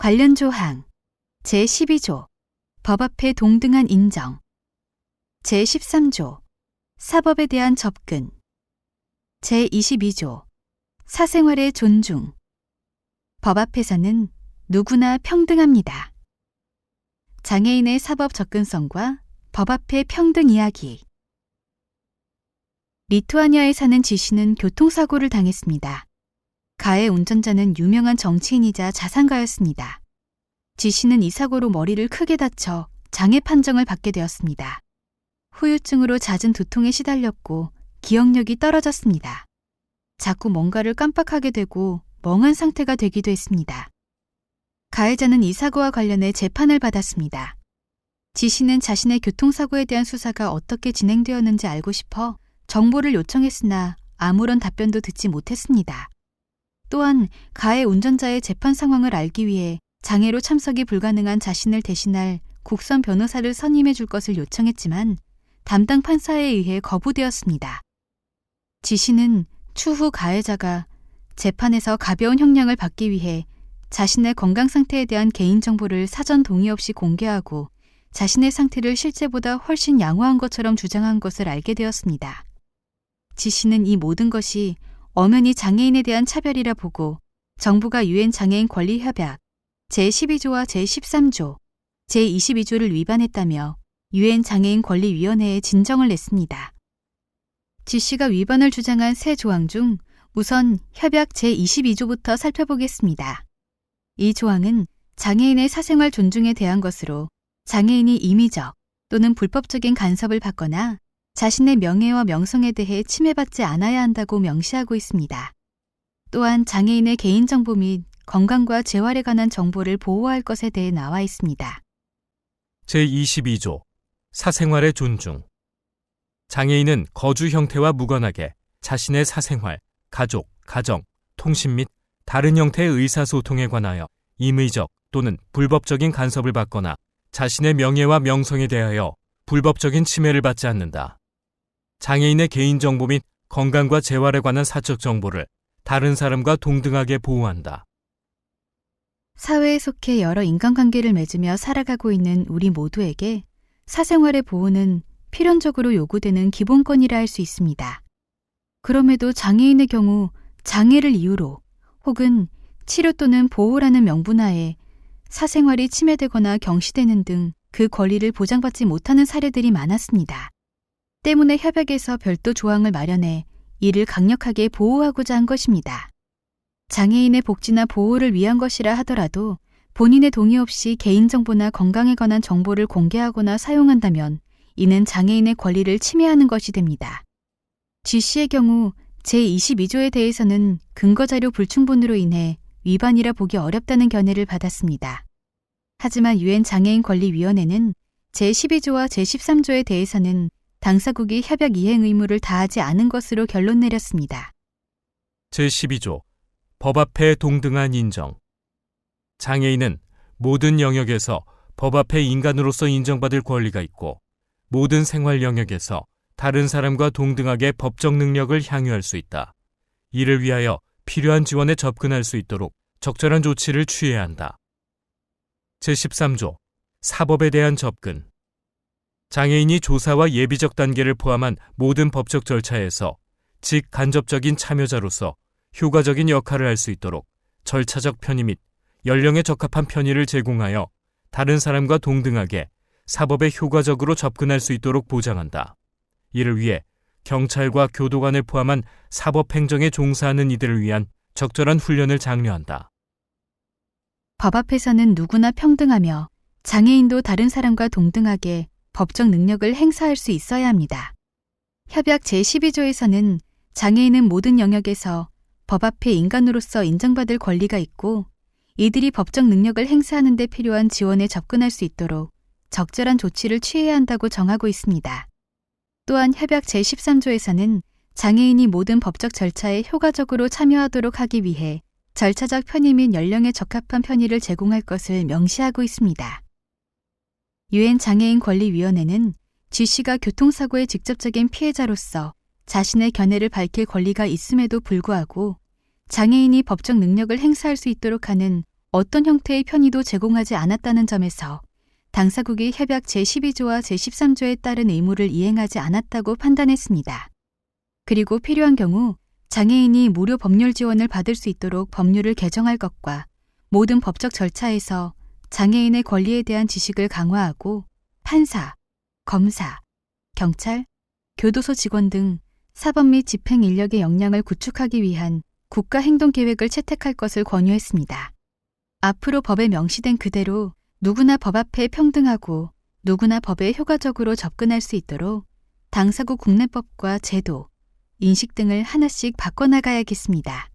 관련 조항. 제12조. 법 앞에 동등한 인정. 제13조. 사법에 대한 접근. 제22조. 사생활의 존중. 법 앞에서는 누구나 평등합니다. 장애인의 사법 접근성과 법 앞의 평등 이야기. 리투아니아에 사는 지 씨는 교통사고를 당했습니다. 가해 운전자는 유명한 정치인이자 자산가였습니다. 지 씨는 이 사고로 머리를 크게 다쳐 장애 판정을 받게 되었습니다. 후유증으로 잦은 두통에 시달렸고 기억력이 떨어졌습니다. 자꾸 뭔가를 깜빡하게 되고 멍한 상태가 되기도 했습니다. 가해자는 이 사고와 관련해 재판을 받았습니다. 지 씨는 자신의 교통사고에 대한 수사가 어떻게 진행되었는지 알고 싶어 정보를 요청했으나 아무런 답변도 듣지 못했습니다. 또한 가해 운전자의 재판 상황을 알기 위해 장애로 참석이 불가능한 자신을 대신할 국선 변호사를 선임해 줄 것을 요청했지만 담당 판사에 의해 거부되었습니다. 지 씨는 추후 가해자가 재판에서 가벼운 형량을 받기 위해 자신의 건강 상태에 대한 개인정보를 사전 동의 없이 공개하고 자신의 상태를 실제보다 훨씬 양호한 것처럼 주장한 것을 알게 되었습니다. 지 씨는 이 모든 것이 엄연히 장애인에 대한 차별이라 보고 정부가 유엔 장애인 권리 협약 제12조와 제13조, 제22조를 위반했다며 유엔 장애인 권리 위원회에 진정을 냈습니다. 지 씨가 위반을 주장한 세 조항 중 우선 협약 제22조부터 살펴보겠습니다. 이 조항은 장애인의 사생활 존중에 대한 것으로 장애인이 임의적 또는 불법적인 간섭을 받거나 자신의 명예와 명성에 대해 침해받지 않아야 한다고 명시하고 있습니다. 또한 장애인의 개인정보 및 건강과 재활에 관한 정보를 보호할 것에 대해 나와 있습니다. 제22조 사생활의 존중 장애인은 거주 형태와 무관하게 자신의 사생활, 가족, 가정, 통신 및 다른 형태의 의사소통에 관하여 임의적 또는 불법적인 간섭을 받거나 자신의 명예와 명성에 대하여 불법적인 침해를 받지 않는다. 장애인의 개인정보 및 건강과 재활에 관한 사적 정보를 다른 사람과 동등하게 보호한다. 사회에 속해 여러 인간관계를 맺으며 살아가고 있는 우리 모두에게 사생활의 보호는 필연적으로 요구되는 기본권이라 할 수 있습니다. 그럼에도 장애인의 경우 장애를 이유로 혹은 치료 또는 보호라는 명분하에 사생활이 침해되거나 경시되는 등 그 권리를 보장받지 못하는 사례들이 많았습니다. 때문에 협약에서 별도 조항을 마련해 이를 강력하게 보호하고자 한 것입니다. 장애인의 복지나 보호를 위한 것이라 하더라도 본인의 동의 없이 개인정보나 건강에 관한 정보를 공개하거나 사용한다면 이는 장애인의 권리를 침해하는 것이 됩니다. G 씨의 경우 제22조에 대해서는 근거자료 불충분으로 인해 위반이라 보기 어렵다는 견해를 받았습니다. 하지만 유엔 장애인 권리위원회는 제12조와 제13조에 대해서는 당사국이 협약 이행 의무를 다하지 않은 것으로 결론 내렸습니다. 제12조 법 앞에 동등한 인정 장애인은 모든 영역에서 법 앞에 인간으로서 인정받을 권리가 있고 모든 생활 영역에서 다른 사람과 동등하게 법적 능력을 향유할 수 있다. 이를 위하여 필요한 지원에 접근할 수 있도록 적절한 조치를 취해야 한다. 제13조 사법에 대한 접근 장애인이 조사와 예비적 단계를 포함한 모든 법적 절차에서 직간접적인 참여자로서 효과적인 역할을 할 수 있도록 절차적 편의 및 연령에 적합한 편의를 제공하여 다른 사람과 동등하게 사법에 효과적으로 접근할 수 있도록 보장한다. 이를 위해 경찰과 교도관을 포함한 사법 행정에 종사하는 이들을 위한 적절한 훈련을 장려한다. 법 앞에서는 누구나 평등하며 장애인도 다른 사람과 동등하게 법적 능력을 행사할 수 있어야 합니다. 협약 제12조에서는 장애인은 모든 영역에서 법 앞에 인간으로서 인정받을 권리가 있고 이들이 법적 능력을 행사하는 데 필요한 지원에 접근할 수 있도록 적절한 조치를 취해야 한다고 정하고 있습니다. 또한 협약 제13조에서는 장애인이 모든 법적 절차에 효과적으로 참여하도록 하기 위해 절차적 편의 및 연령에 적합한 편의를 제공할 것을 명시하고 있습니다. 유엔 장애인 권리위원회는 G 씨가 교통사고의 직접적인 피해자로서 자신의 견해를 밝힐 권리가 있음에도 불구하고 장애인이 법적 능력을 행사할 수 있도록 하는 어떤 형태의 편의도 제공하지 않았다는 점에서 당사국이 협약 제12조와 제13조에 따른 의무를 이행하지 않았다고 판단했습니다. 그리고 필요한 경우 장애인이 무료 법률 지원을 받을 수 있도록 법률을 개정할 것과 모든 법적 절차에서 장애인의 권리에 대한 지식을 강화하고 판사, 검사, 경찰, 교도소 직원 등 사법 및 집행 인력의 역량을 구축하기 위한 국가 행동 계획을 채택할 것을 권유했습니다. 앞으로 법에 명시된 그대로 누구나 법 앞에 평등하고 누구나 법에 효과적으로 접근할 수 있도록 당사국 국내법과 제도, 인식 등을 하나씩 바꿔나가야겠습니다.